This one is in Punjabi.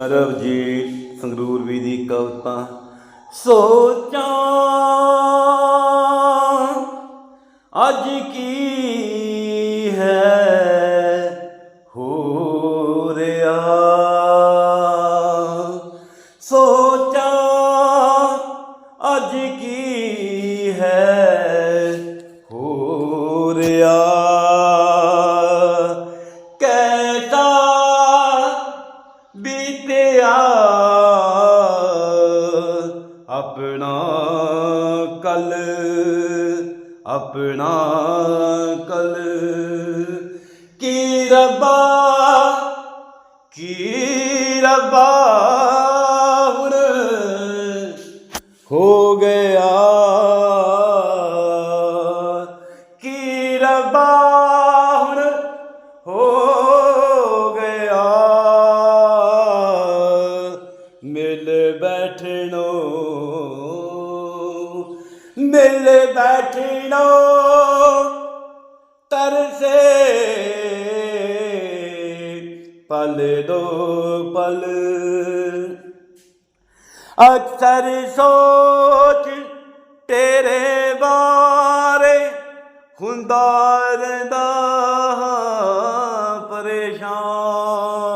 ਰਵਜੀਤ ਸੰਗਰੂਰ ਵੀ ਦੀ ਕਵਤਾ, ਸੋਚਾਂ ਅੱਜ ਕੀ ਹੈ ਹੋ ਰਿਹਾ? ਸੋਚਾਂ ਅੱਜ ਕੀ ਹੈ? ਆਪਣਾ ਕਲ ਆਪਣਾ ਕਲ। ਕੀ ਰੱਬਾ ਕੀ ਰੱਬਾ ਹੁਣ ਹੋ ਗਿਆ? ਕੀ ਰੱਬਾ ਬੈਠਣੋ ਮਿਲ ਬੈਠਣੋ ਤਰਸੇ ਪਲ ਦੋ ਪਲ। ਅਕਸਰ ਸੋਚ ਤੇਰੇ ਬਾਰੇ ਹੁੰਦਾ ਰਹਿੰਦਾ ਪਰੇਸ਼ਾਨ।